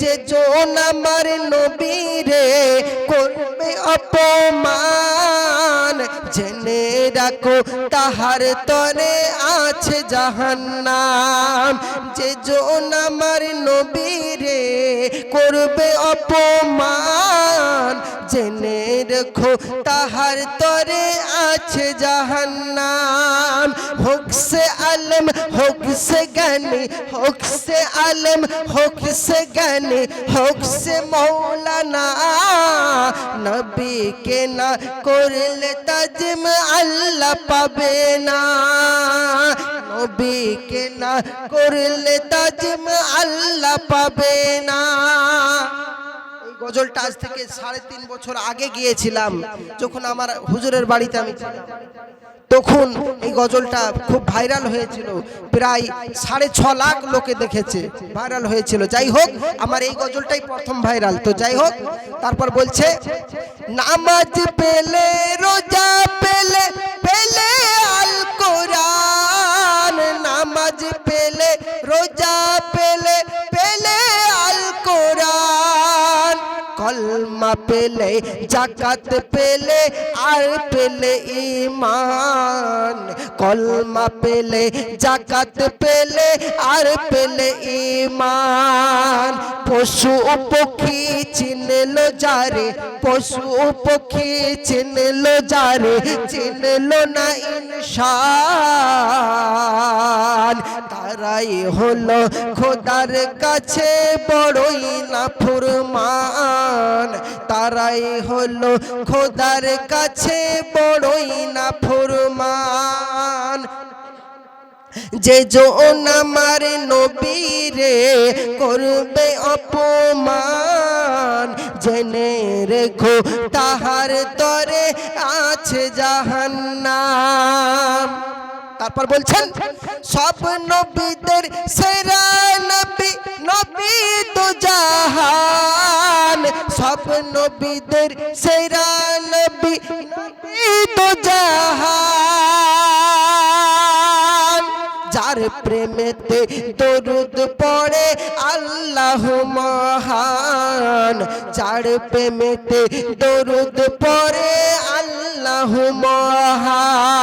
যে জন আমার নবীরে করবে অপমান। জেনে রাখো, তাহার তরে আছে জাহান্নাম। যে জন আমার নবীরে করবে অপমান, জেনে রেখো, তাহার তরে আছে জাহান্নাম। হোক সে আলম, হোক সে জ্ঞানী, হোক সে আলম, হোক সে জ্ঞানী, হোক সে মৌলানা। নবীকে না করলে তাজম আল্লাহ পাবে না। নবীকে না করলে তাজম আল্লাহ পাবে না। গজলটা আজ থেকে সাড়ে তিন বছর আগে গিয়েছিলাম, যখন আমার হুজুরের বাড়িতে আমি তখন এই গজলটা খুব ভাইরাল হয়েছিল। প্রায় সাড়ে ছ লাখ লোকে দেখেছে, ভাইরাল হয়েছিল। যাই হোক, আমার এই গজলটাই প্রথম ভাইরাল। তো যাই হোক, তারপর বলছে, নামাজ পেলে, রোজা পেলে পেলে আল কোরআন। নামাজ পেলে, রোজা পেলে পেলে আল কোরআন। কলমা পেলে, জাকাত পেলে, আর পেলে ইমান। কলমা পেলে জাকাত পেলে, আর পেলে ইমান পশু পক্ষী চিনলো যারে, পশু পক্ষী চিনলো যারে, চিনলো না ইনসান তারাই হলো খোদার কাছে বড়ই না ফুরমান তারাই হলো খোদার কাছে বড়ই না ফুরমান যে জন আমার নবীরে করবে অপমান। জেনে রেখো, তাহার তরে আছে জাহান্নাম। তারপর বলছেন, সব নবীদের সেরা নবী নবী তো জাহান। সব নবীদের সেরা নবী নবী তো জাহান। যার প্রেমেতে দরুদ পড়ে আল্লাহ মহান। যার প্রেমেতে দরুদ পড়ে আল্লাহ মহান।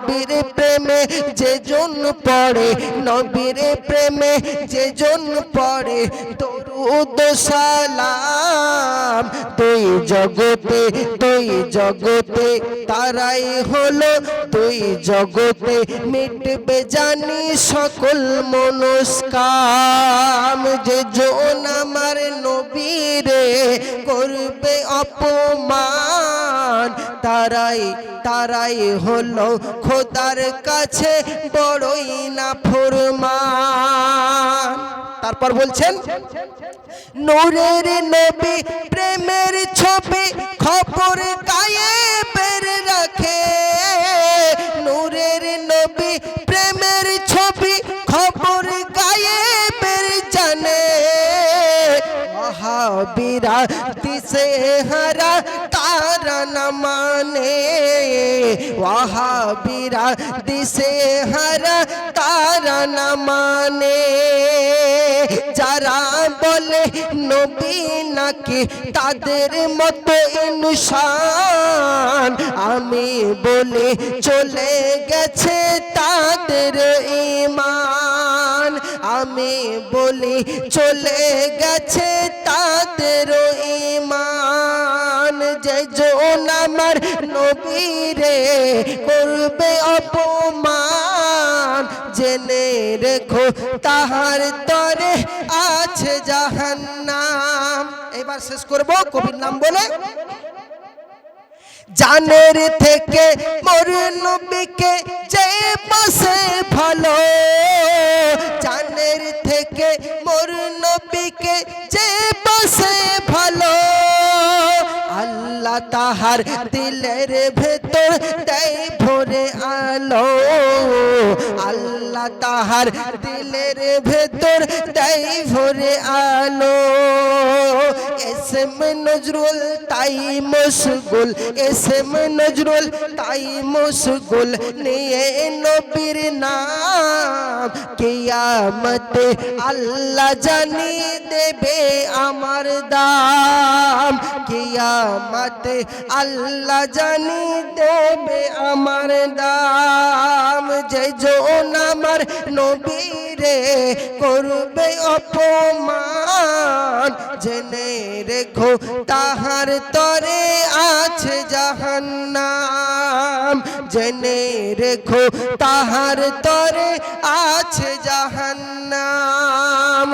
নবীর প্রেমে যে জন পড়ে, নবীর প্রেমে যে জন পড়ে, দরুদ সালাম তুই জগতে তুই জগতে তারাই হলো তুই জগতে মিটবে জানি সকল মনস্কাম। যে জন আমার নবীরে করবে অপমান। তারাই তারাই হলো খোদার কাছে বড়ই না ফরমান। তারপর বলছেন, নূরের নবী প্রেমের ছবি খবর গায়ে বের রাখে। নূরের নবী প্রেমের ছবি খবর গায়ে বের জানে। মহাবীরা ওয়াহাবীরা দিশে হারা তারা না মানে যারা বলে নবী নাকি তাদের মতো ইনসান আমি বলে চলে গেছে তাদের ইমান আমি বলি চলে গেছে তাদের ইমান আমার নবীরে করবে অপমান। জেনে রেখো, তাহার তরে আছে জাহান্নাম। এবার শেষ করব, কবির নাম বলে, জানের থেকে মোর নবীকে যে পাশে ভালো জানের থেকে মোর নবীকে তাহার দিলের ভেতর দেয় ভরে আলো। আল্লাহ তাহার দিলের ভেতর দেয় ভরে আলো। এসএম নজরুল তাই মশগুল এসএম নজরুল তাই মশগুল নিয়ে নবীর নাম কিয়ামতে আল্লাহ জানি দেবে আমার দাম। কিয়ামতে আল্লাহ জানি দেবে আমার দাম। যে জন আমার নবীরে করবে অপমান। জেনে রেখো, তাহার তরে আছে জাহান্নাম। জেনে রেখো, তাহার তরে আছে জাহান্নাম।